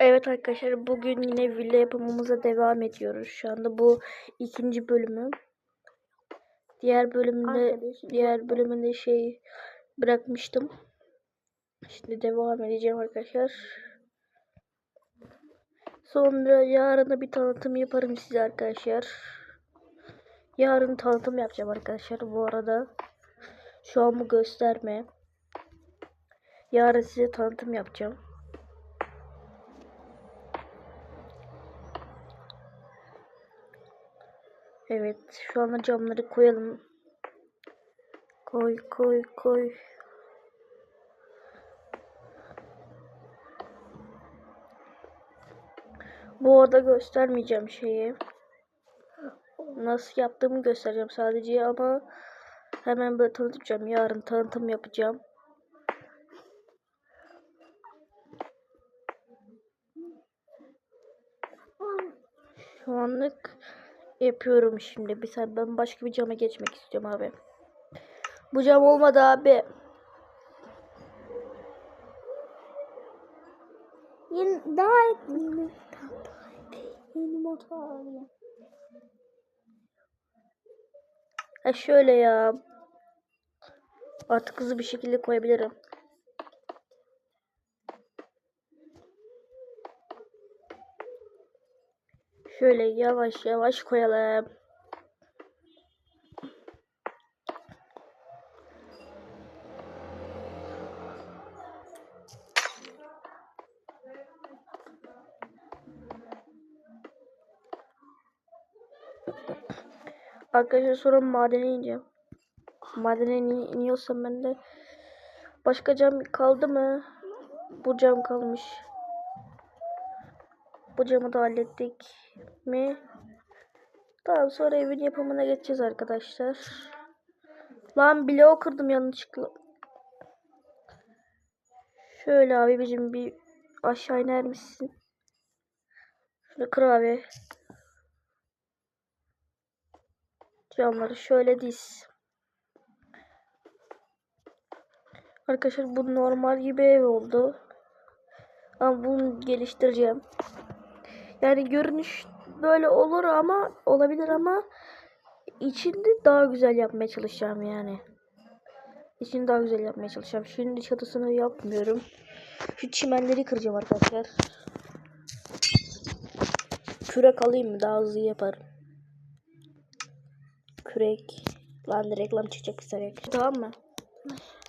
Evet arkadaşlar bugün yine villa yapımımıza devam ediyoruz. Şu anda bu ikinci bölümü. Diğer bölümde Arkadaşım. diğer bölümünde şey bırakmıştım. Şimdi devam edeceğim arkadaşlar. Sonra yarın da bir tanıtım yaparım size arkadaşlar. Yarın tanıtım yapacağım arkadaşlar bu arada. Şu an bu gösterme. Yarın size tanıtım yapacağım. Evet, şu anda camları koyalım. Koy, koy, koy. Bu arada göstermeyeceğim şeyi. Nasıl yaptığımı göstereceğim sadece ama hemen böyle tanıtacağım. Yarın tanıtım yapacağım. Şu anlık yapıyorum şimdi. Bir saniye ben başka bir cama geçmek istiyorum abi. Bu cam olmadı abi. Yeni, daha yeni, yeni motor alayım. Ha şöyle ya. Artık hızlı bir şekilde koyabilirim. Şöyle yavaş yavaş koyalım. Arkadaşlar sonra madene ineceğim. Madene in- iniyorsam ben de başka cam kaldı mı? Bu cam kalmış. Bu camı da hallettik mi? Tamam sonra evin yapımına geçeceğiz arkadaşlar. Lan bloğu kırdım yanlışlıkla. Şöyle abi bizim bir aşağı iner misin? Şunu kır abi. Camları şöyle diz. Arkadaşlar bu normal gibi ev oldu. Ama bunu geliştireceğim. Yani görünüş böyle olur ama olabilir ama içinde daha güzel yapmaya çalışacağım yani. İçini daha güzel yapmaya çalışacağım. Şimdi çatısını yapmıyorum. Şu çimenleri kıracağım arkadaşlar. Kürek alayım mı? Daha hızlı yaparım. Kürek. Lan reklam çıkacak. Tamam mı?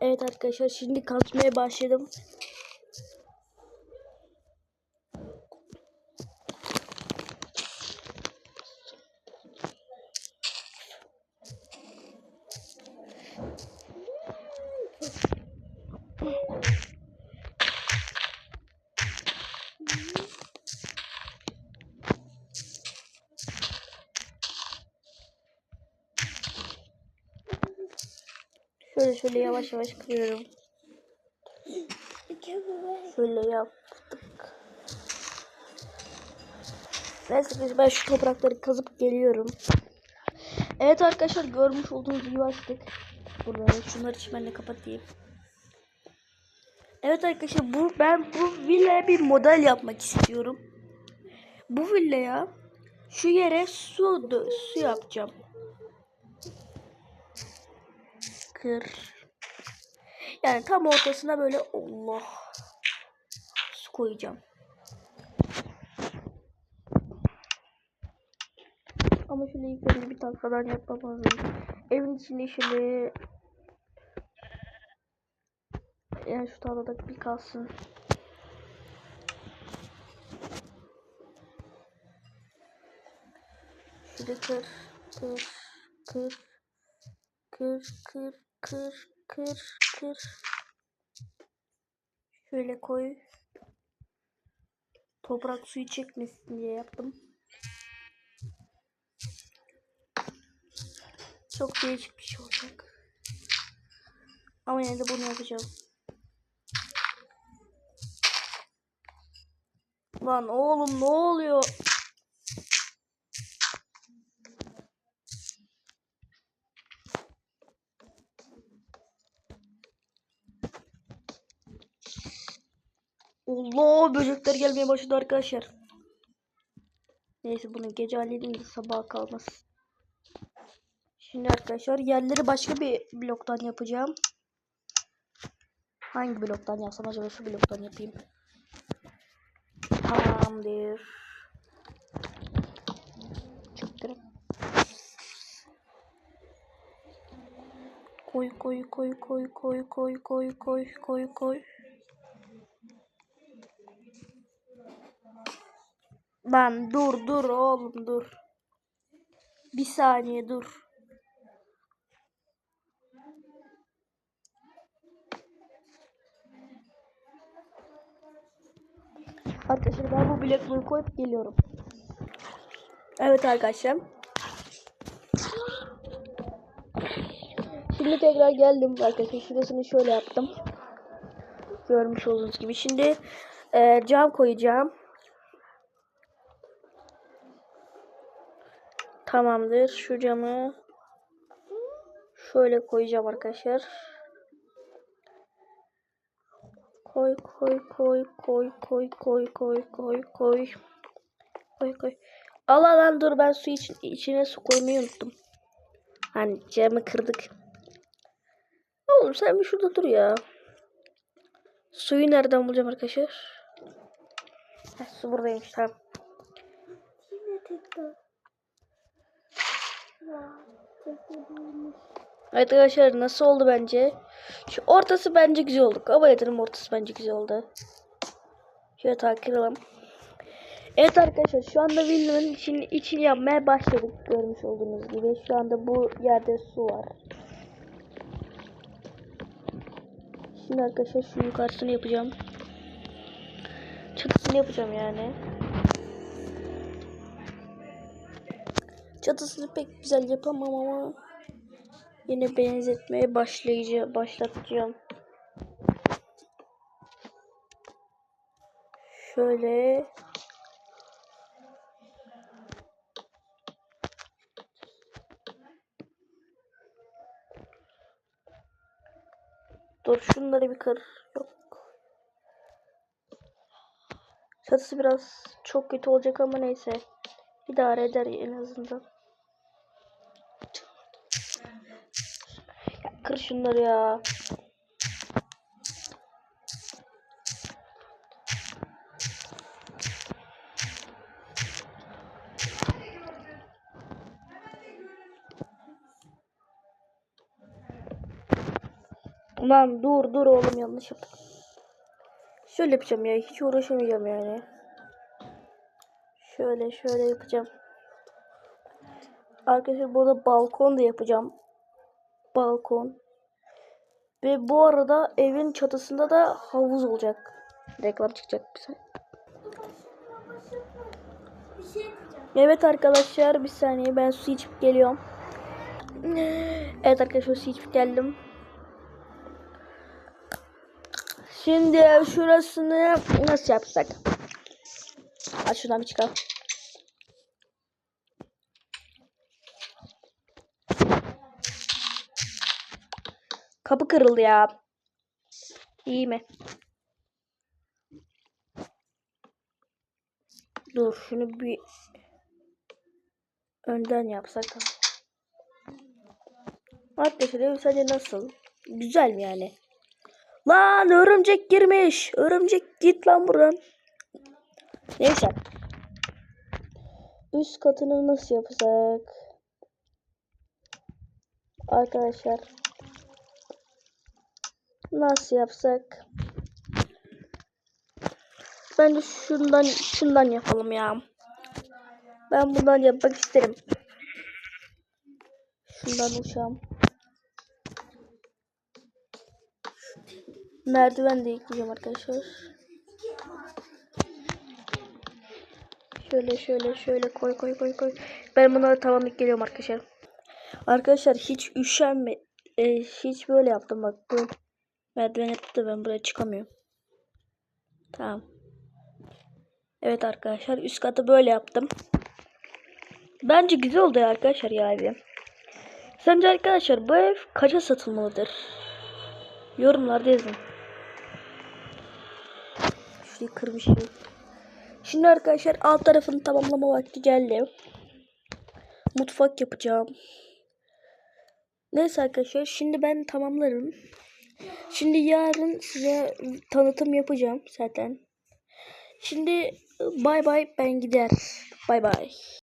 Evet arkadaşlar şimdi kazmaya başladım. Şöyle şöyle yavaş yavaş kırıyorum. Şöyle yaptık. Neyse ben şu toprakları kazıp geliyorum. Evet arkadaşlar görmüş olduğunuz gibi açtık. Burada şunları çimenle kapatayım. Evet arkadaşlar bu ben bu villaya bir model yapmak istiyorum. Bu villaya şu yere su su yapacağım. Kır. Yani tam ortasına böyle Allah su koyacağım. Ama şöyle ilk önce bir tahtadan yapmam lazım. Evin içinde şöyle yani şu tahtada bir kalsın. Şöyle kır, kır, kır, kır, kır, kır, kır, kır. Şöyle koy. Toprak suyu çekmesin diye yaptım. Çok değişik bir şey olacak. Ama yine de bunu yapacağım. Lan oğlum ne oluyor? Allah böcekler gelmeye başladı arkadaşlar. Neyse bunu gece halledeyim de sabaha kalmaz. Şimdi arkadaşlar yerleri başka bir bloktan yapacağım. Hangi bloktan yapsam acaba şu bloktan yapayım. Tamamdır. Çıktım. Koy koy koy koy koy koy koy koy koy koy. Lan dur dur oğlum dur. Bir saniye dur. Arkadaşlar ben bu bilekliği koyup geliyorum. Evet arkadaşlar. Şimdi tekrar geldim arkadaşlar. Şurasını şöyle yaptım. Görmüş olduğunuz gibi. Şimdi e, cam koyacağım. Tamamdır. Şu camı şöyle koyacağım arkadaşlar. Koy koy koy koy koy koy koy koy koy. Koy koy. Allah lan dur ben su için, içine su koymayı unuttum. Hani camı kırdık. Oğlum sen bir şurada dur ya. Suyu nereden bulacağım arkadaşlar? Heh, su buradaymış tamam. Yine tekrar. Arkadaşlar nasıl oldu bence? Şu ortası bence güzel oldu. Kabul edelim ortası bence güzel oldu. Şöyle takıralım. Evet arkadaşlar şu anda villanın için, içini yapmaya başladık. Görmüş olduğunuz gibi. Şu anda bu yerde su var. Şimdi arkadaşlar şu yukarısını yapacağım. Çatısını yapacağım yani. Çatısını pek güzel yapamam ama yine benzetmeye başlayacağım, başlatacağım. Şöyle Dur şunları bir kır. Yok. Çatısı biraz çok kötü olacak ama neyse. İdare eder en azından. Ya kır şunları ya. Ulan dur dur oğlum yanlış yaptık. Şöyle yapacağım ya hiç uğraşamayacağım yani. Şöyle şöyle yapacağım. Arkadaşlar burada balkon da yapacağım. Balkon. Ve bu arada evin çatısında da havuz olacak. Reklam çıkacak. Bir yapacağım. Evet arkadaşlar bir saniye ben su içip geliyorum. Evet arkadaşlar su içip geldim. Şimdi şurasını nasıl yapsak? Hadi şuradan bir çıkalım. Kapı kırıldı ya. İyi mi? Dur şunu bir önden yapsak. Arkadaşlar ev sence nasıl? Güzel mi yani? Lan örümcek girmiş. Örümcek git lan buradan. Neyse. Üst katını nasıl yapacak? Arkadaşlar. Nasıl yapsak? Bence şundan şundan yapalım ya. Ben bundan yapmak isterim. Şundan uçağım. Merdiven de ekleyeceğim arkadaşlar. Şöyle şöyle şöyle koy koy koy koy. Ben bunları tamamlayıp geliyorum arkadaşlar. Arkadaşlar hiç üşenme. e, hiç böyle yaptım bak bu merdiven yaptı ben buraya çıkamıyorum. Tamam. Evet arkadaşlar üst katı böyle yaptım. Bence güzel oldu ya arkadaşlar ya evi. Sence arkadaşlar bu ev kaça satılmalıdır? Yorumlarda yazın. şurayı kırmışım. Şimdi arkadaşlar alt tarafını tamamlama vakti geldi. Mutfak yapacağım. Neyse arkadaşlar şimdi ben tamamlarım. Şimdi yarın size tanıtım yapacağım zaten. Şimdi bay bay ben gider. Bay bay.